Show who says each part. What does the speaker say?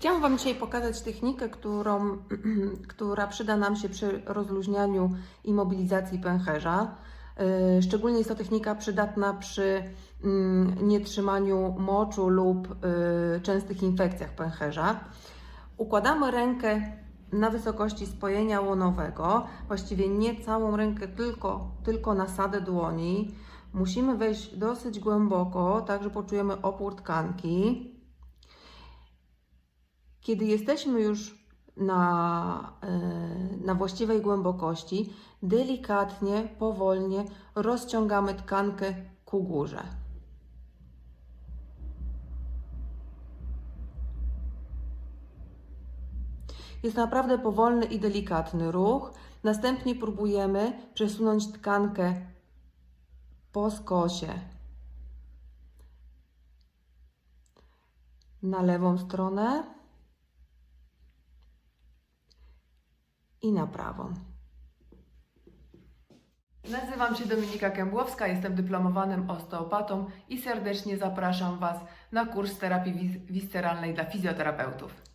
Speaker 1: Chciałam Wam dzisiaj pokazać technikę, którą, która przyda nam się przy rozluźnianiu i mobilizacji pęcherza. Yy, Szczególnie jest to technika przydatna przy mm, nietrzymaniu moczu lub yy, częstych infekcjach pęcherza. Układamy rękę na wysokości spojenia łonowego, właściwie nie całą rękę, tylko, tylko nasadę dłoni. Musimy wejść dosyć głęboko, tak że poczujemy opór tkanki. Kiedy jesteśmy już na, e, na właściwej głębokości, delikatnie, powolnie rozciągamy tkankę ku górze. Jest naprawdę powolny i delikatny ruch. Następnie próbujemy przesunąć tkankę po skosie na lewą stronę i na prawą. Nazywam się Dominika Kębłowska, jestem dyplomowanym osteopatą i serdecznie zapraszam Was na kurs terapii wiz- wisceralnej dla fizjoterapeutów.